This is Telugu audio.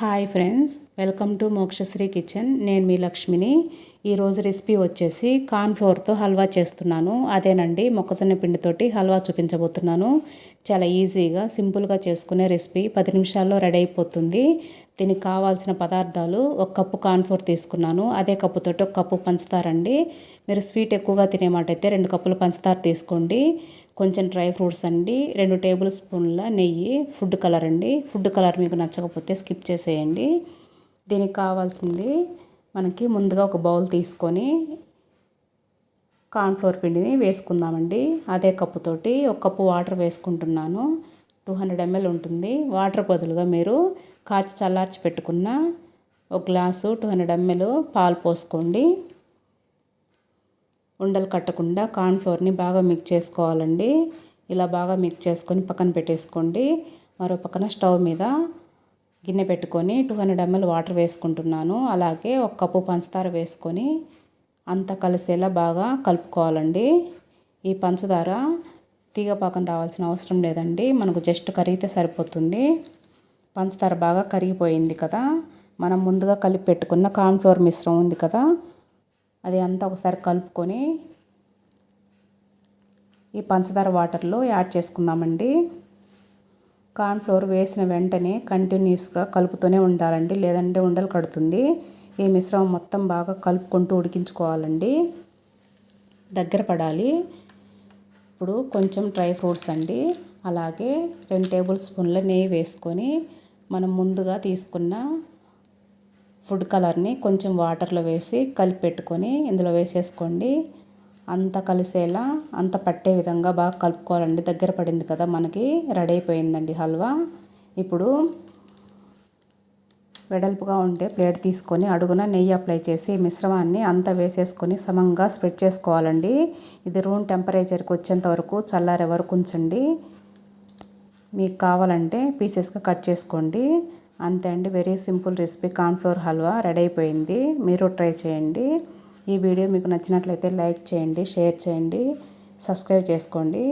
Hi friends welcome to Mokshashri kitchen. నేను మీ లక్ష్మిని. ఈరోజు రెసిపీ వచ్చేసి కార్న్ఫ్లోర్తో హల్వా చేస్తున్నాను. అదేనండి మొక్కజొన్న పిండితోటి హల్వా చూపించబోతున్నాను. చాలా ఈజీగా సింపుల్గా చేసుకునే రెసిపీ. పది నిమిషాల్లో రెడీ అయిపోతుంది. దీనికి కావాల్సిన పదార్థాలు ఒక కప్పు కార్న్ఫ్లోర్ తీసుకున్నాను. అదే కప్పుతోటి ఒక కప్పు పంచదార అండి మీరు స్వీట్ ఎక్కువగా తినేమాట అయితే రెండు కప్పులు పంచదార తీసుకోండి. కొంచెం డ్రై ఫ్రూట్స్ అండి రెండు టేబుల్ స్పూన్ల నెయ్యి ఫుడ్ కలర్ అండి. ఫుడ్ కలర్ మీకు నచ్చకపోతే స్కిప్ చేసేయండి. దీనికి కావాల్సింది మనకి ముందుగా ఒక బౌల్ తీసుకొని కార్న్ఫ్లోర్ పిండిని వేసుకుందామండి. అదే కప్పుతోటి ఒక కప్పు వాటర్ వేసుకుంటున్నాను. టూ హండ్రెడ్ ఎంఎల్ ఉంటుంది. వాటర్ బదులుగా మీరు కాచి చల్లార్చి పెట్టుకున్న ఒక గ్లాసు టూ హండ్రెడ్ ఎంఎల్ పాలు పోసుకోండి. ఉండలు కట్టకుండా కార్న్ఫ్లోర్ని బాగా మిక్స్ చేసుకోవాలండి. ఇలా బాగా మిక్స్ చేసుకొని పక్కన పెట్టేసుకోండి. మరో పక్కన స్టవ్ మీద గిన్నె పెట్టుకొని టూ హండ్రెడ్ ఎంఎల్ వాటర్ వేసుకుంటున్నాను. అలాగే ఒక కప్పు పంచదార వేసుకొని అంతా కలిసేలా బాగా కలుపుకోవాలండి. ఈ పంచదార తీగ పాకం రావాల్సిన అవసరం లేదండి. మనకు జస్ట్ కరిగితే సరిపోతుంది. పంచదార బాగా కరిగిపోయింది కదా. మనం ముందుగా కలిపి పెట్టుకున్న కార్న్ఫ్లోర్ మిశ్రమం ఉంది కదా. అది అంతా ఒకసారి కలుపుకొని ఈ పంచదార వాటర్లో యాడ్ చేసుకుందామండి. కార్న్ఫ్లోర్ వేసిన వెంటనే కంటిన్యూస్గా కలుపుతూనే ఉండాలండి. లేదంటే ఉండలు కడుతుంది. ఈ మిశ్రమం మొత్తం బాగా కలుపుకుంటూ ఉడికించుకోవాలండి. దగ్గర పడాలి. ఇప్పుడు కొంచెం డ్రై ఫ్రూట్స్ అండి. అలాగే రెండు టేబుల్ స్పూన్ల నెయ్యి వేసుకొని మనం ముందుగా తీసుకున్న ఫుడ్ కలర్ని కొంచెం వాటర్లో వేసి కలిపి పెట్టుకొని ఇందులో వేసేసుకోండి. అంత కలిసేలా అంత పట్టే విధంగా బాగా కలుపుకోవాలండి. దగ్గర పడింది కదా మనకి రెడీ అయిపోయిందండి హల్వా. ఇప్పుడు వెడల్పుగా ఉంటే ప్లేట్ తీసుకొని అడుగున నెయ్యి అప్లై చేసి మిశ్రమాన్ని అంతా వేసేసుకొని సమంగా స్ప్రెడ్ చేసుకోవాలండి. ఇది రూమ్ టెంపరేచర్కి వచ్చేంత వరకు చల్లారే వరకు ఉంచండి. మీకు కావాలంటే పీసెస్గా కట్ చేసుకోండి. అంతే అండి very simple recipe cornflour halwa ready అయిపోయింది. మీరు ట్రై చేయండి. ఈ వీడియో మీకు నచ్చినట్లయితే లైక్ చేయండి షేర్ చేయండి సబ్స్క్రైబ్ చేసుకోండి.